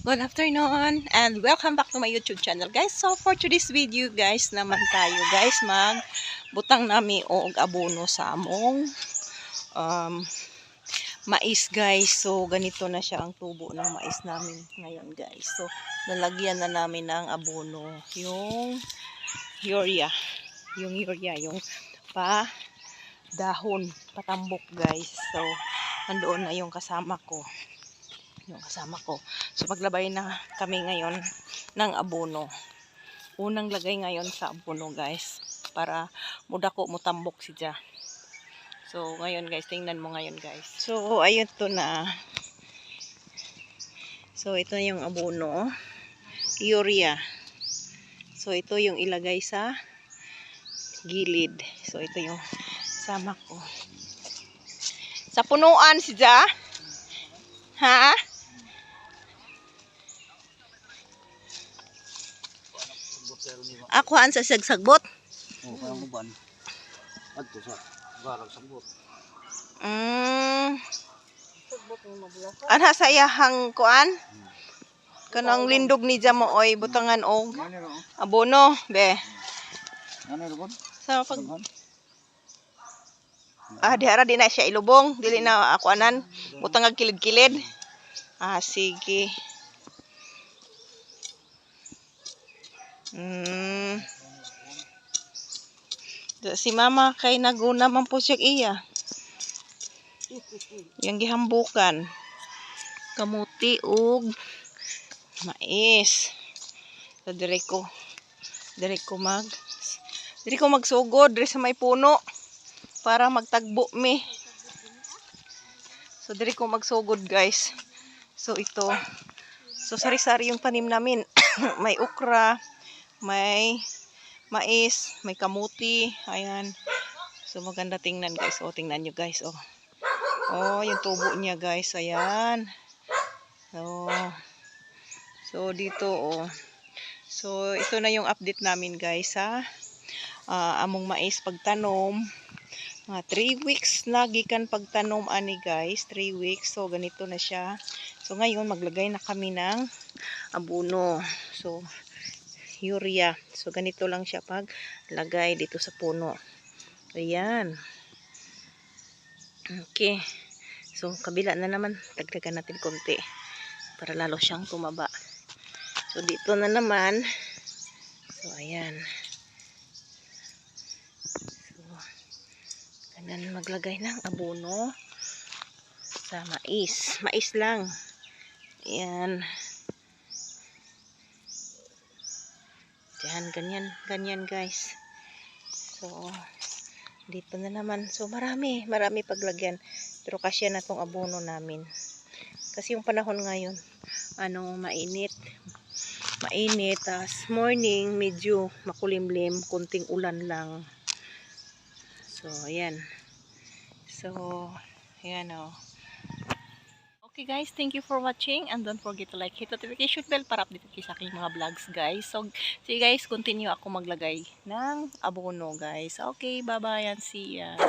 Good afternoon and welcome back to my YouTube channel guys. So for today's video guys naman tayo guys mag butang nami og abono sa among um, mais guys. So ganito na siya ang tubo ng mais namin ngayon guys. So nalagyan na namin ng abono yung urea. Yung urea, yung pa dahon, patambok guys. So nandoon na yung kasama ko yung kasama ko. So maglabay na kami ngayon ng abono. Unang lagay ngayon sa abono guys para muda ko mutambok si Ja. So ngayon guys, tingnan mo ngayon guys. So ayun to na. So ito na yung abono. Urea. So ito yung ilagay sa gilid. So ito yung sama ko. Sa punuan si Ja. Ha? Akuan sa sagsagbot. Oh, kaya mo ban. Adto sa garag sagbot. Mm. Anha sa iyahang kuan? Kanang lindog ni Jamo oy butangan og Ano abono be. Ano ro kon? Sa pag ah dihara di na siya ilubong, dili na ako anan butang kilid-kilid. Ah sige. Mm. Si mama kay naguna man po siya iya. Yang gihambukan. Kamuti ug mais. So dire ko dire ko mag dire ko magsugod dire sa may puno para magtagbo mi. So dire ko magsugod guys. So ito. So sari-sari yung tanim namin. may ukra, may mais, may kamuti, ayan. So maganda tingnan guys. O tingnan nyo guys. Oh. Oh, yung tubo niya guys. Ayan. So, so dito oh. So ito na yung update namin guys ha. Ah, among mais pagtanom. Mga 3 weeks na gikan pagtanom ani guys. 3 weeks. So ganito na siya. So ngayon maglagay na kami ng abono. So urea. So ganito lang siya pag lagay dito sa puno. Ayan. Okay. So kabila na naman dagdagan natin konti para lalo siyang tumaba. So dito na naman. So ayan. So ganun maglagay ng abono sa mais. Mais lang. Ayan. Diyan, ganyan, ganyan guys. So, dito na naman. So, marami, marami paglagyan. Pero kasya na tong abono namin. Kasi yung panahon ngayon, ano, mainit. Mainit. tas morning, medyo makulimlim. Kunting ulan lang. So, ayan. So, ayan o. Okay guys, thank you for watching and don't forget to like, hit notification bell para update kayo sa aking mga vlogs guys. So, see guys, continue ako maglagay ng abono guys. Okay, bye-bye and see ya.